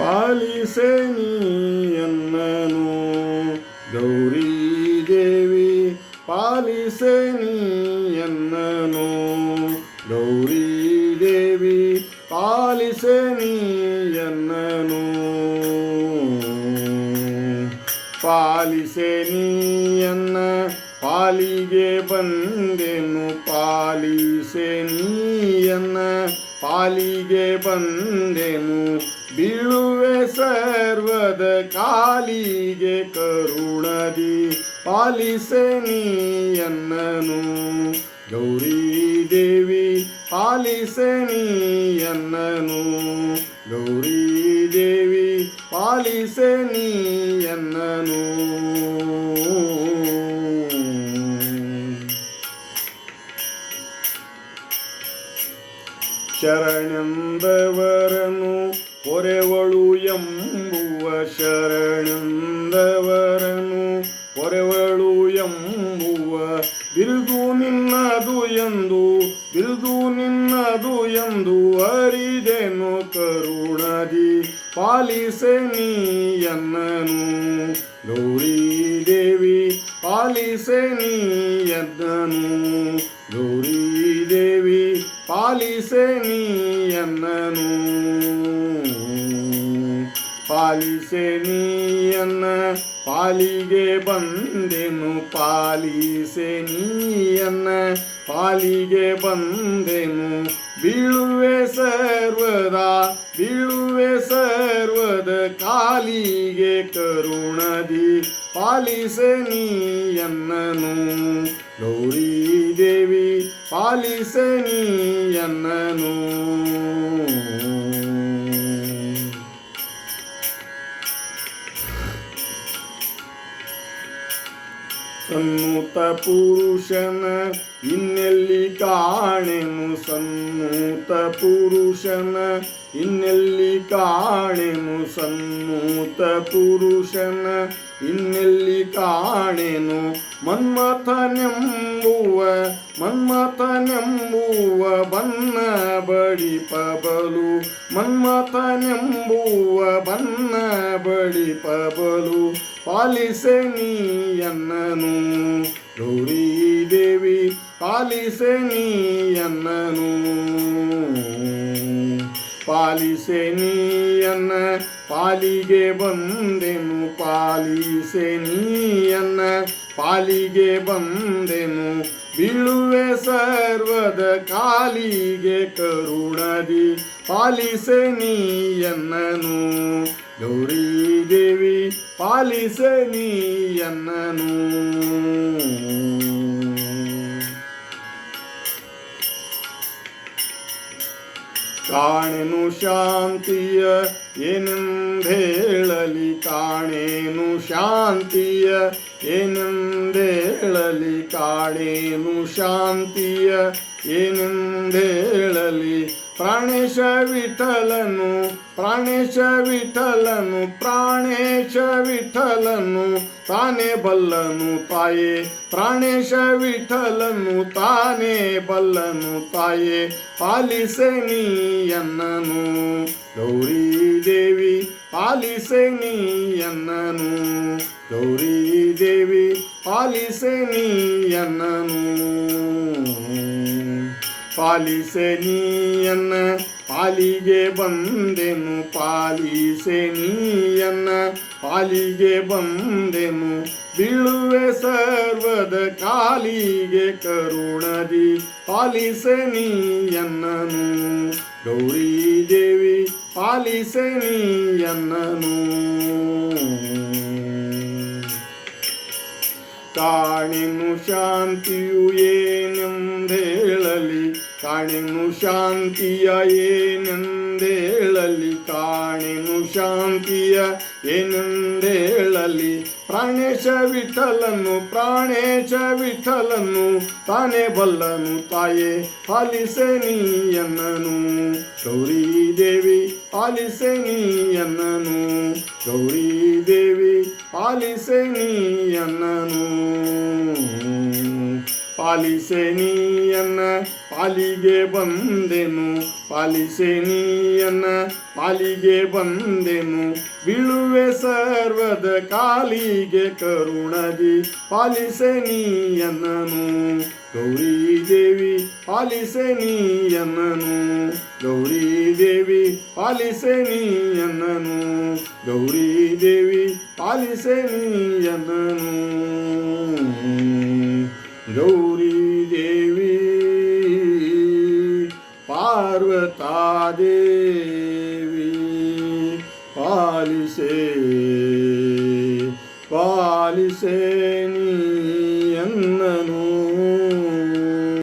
ಪಾಲಿಸೆ ನೀಯನ್ನನು ಗೌರಿ ದೇವಿ ಪಾಲಿಸೆ ನೀಯನ್ನನು ಗೌರಿ ದೇವಿ ಪಾಲಿಸೆ ನೀಯನ್ನನು ಪಾಲಿಸೆ ನೀಯನ್ನ ಪಾಲಿಗೆ ಬಂದೆನು ಪಾಲಿಸೆ ನೀಯನ್ನ ಪಾಲಿಗೆ ಬಂದೆನು ಬೀಳುವೆ ಸರ್ವದ ಕಾಲಿಗೆ ಕರುಣದಿ ಪಾಲಿಸೆ ನೀಯನ್ನನು. ಗೌರಿ ದೇವಿ ಪಾಲಿಸೆ ನೀಯನ್ನನು. ಶರಣೆಂದವರನು ಹೊರೆವಳು ಎಂಬುವ ಶರಣೆಂದವರನು ಹೊರೆವಳು ಎಂಬುವ ಬಿರುದು ನಿನ್ನದು ಎಂದು, ಬಿರುದು ನಿನ್ನದು ಎಂದು ಅರಿದೆನು ಕರುಣದಿ ಪಾಲಿಸೆ ನೀಯನ್ನನು ಗೌರಿ ದೇವಿ ಪಾಲಿಸೆ ನೀಯನ್ನನು ಪಾಲಿಸೆ ನೀಯನ್ನ ಪಾಲಿಗೆ ಬಂದೆನು, ಪಾಲಿಸೆ ನೀಯನ್ನ ಪಾಲಿಗೆ ಬಂದೆನು. ಬೀಳುವೆ ಸರ್ವದ ಬೀಳುವೆ ಸರ್ವದ ಕಾಲಿಗೆ ಕರುಣದಿ, ಪಾಲಿಸೆ ನೀಯನ್ನನು. ಗೌರಿ ದೇವಿ, ಪಾಲಿಸೆ ನೀಯನ್ನನು. ಸನ್ನೂತ ಪುರುಷನ ಇನ್ನೆಲ್ಲಿ ಕಾಣೆನು? ಸನ್ಮೂತ ಪುರುಷನ ಇನ್ನೆಲ್ಲಿ ಕಾಣೆನು? ಸನ್ಮೂತ ಪುರುಷನ ಇನ್ನೆಲ್ಲಿ ಕಾಣೆನು? ಮನ್ಮಥನೆಂಬುವ ಮನ್ಮಥನೆಂಬುವ ಬನ್ನ ಬಳಿ ಪಬಲು. ಮನ್ಮಥನೆಂಬುವ ಬನ್ನ ಬಳಿ ಪಬಲು. ಪಾಲಿಸೆ ನೀಯನ್ನನು ಗೌರಿ ದೇವಿ, ಪಾಲಿಸೆ ನೀಯನ್ನನು ಪಾಲಿಸೆ ನೀಯನ್ನ ಪಾಲಿಗೆ ಬಂದೆನು, ಪಾಲಿಸೆ ನೀಯನ್ನ. ಪಾಲಿಗೆ ಬಂದೆನು, ಬೀಳುವೆ ಸರ್ವದ ಕಾಲಿಗೆ ಕರುಣದಿ. ಪಾಲಿಸೆ ನೀಯನ್ನನು ಗೌರಿ ದೇವಿ ಪಾಲಿಸೆ ನೀಯನ್ನನು. ಕಾಣೆನು ಶಾಂತಿಯ ಏನೆಂದೇಳಲಿ ಕಾಣೇನು ಶಾಂತಿಯ ಏನೆಂದೇಳಲಿ ಕಾಣೇನು ಶಾಂತಿಯ ಏನೆಂದೇಳಲಿ ಪ್ರಾಣೇಶ ವಿಠಲನು ಪ್ರಾಣೇಶ ವಿಠಲನು ಪ್ರಾಣೇಶ ವಿಠಲನು, ತಾನೇ ಬಲ್ಲನು ತಾಯೇ. ಪ್ರಾಣೇಶ ವಿಠಲನು, ತಾನೇ ಬಲ್ಲನು ತಾಯೇ. ಪಾಲಿಸೆ ನೀಯನ್ನನು. ಗೌರಿ ದೇವಿ, ಪಾಲಿಸೆ ನೀಯನ್ನನು. ಗೌರಿ ದೇವಿ, ಪಾಲಿಸೆ ನೀಯನ್ನನು. ಪಾಲಿಸೆ ನೀಯನ್ನ ಪಾಲಿಗೆ ಬಂದೆನು, ಪಾಲಿಸೆ ನೀಯನ್ನ. ಪಾಲಿಗೆ ಬಂದೆನು, ಬೀಳುವೆ ಸರ್ವದ ಕಾಲಿಗೆ ಕರುಣದಿ. ಪಾಲಿಸೆ ನೀಯನ್ನನು, ಗೌರಿ ದೇವಿ, ಪಾಲಿಸೆ ನೀಯನ್ನನು. ಕಾಣೆನು ಶಾಂತಿಯು ಏನೆಂದೇಳಲಿ ಕಾಣೆನು ಶಾಂತಿಯ ಏನೆಂದೇಳಲಿ ಕಾಣೆನು ಶಾಂತಿಯ ಏನೆಂದೇಳಲಿ ಪ್ರಾಣೇಶ ವಿಠಲನು ಪ್ರಾಣೇಶ ವಿಠಲನು ತಾನೇ ಬಲ್ಲನು ತಾಯೇ ಪಾಲಿಸೆ ನೀಯನ್ನನು ಗೌರಿ ದೇವಿ ಪಾಲಿಸೆ ನೀಯನ್ನನು ಗೌರಿ ದೇವಿ ಪಾಲಿಸೆ ನೀಯನ್ನನು ಪಾಲಿಸೆ ನೀಯನ್ನ ಪಾಲಿಗೆ ಬಂದೆನು, ಪಾಲಿಸೆ ನೀಯನ ಪಾಲಿಗೆ ಬಂದೆನು. ಬೀಳುವೆ ಸರ್ವದ ಕಾಲಿಗೆ ಕರುಣದಿ, ಪಾಲಿಸೆ ನೀಯನನು. ಗೌರಿ ದೇವಿ ಪಾಲಿಸೆ ನೀಯನನು. ಗೌರಿ ದೇವಿ ಪಾಲಿಸೆ ನೀಯನನು. ಗೌರಿ ದೇವಿ ಪಾಲಿಸೆ ನೀಯನ್ನನು ಗೌರಿ ಪಾರ್ವತಾದೇವಿ ಪಾಲಿಸೆ ಪಾಲಿಸೆ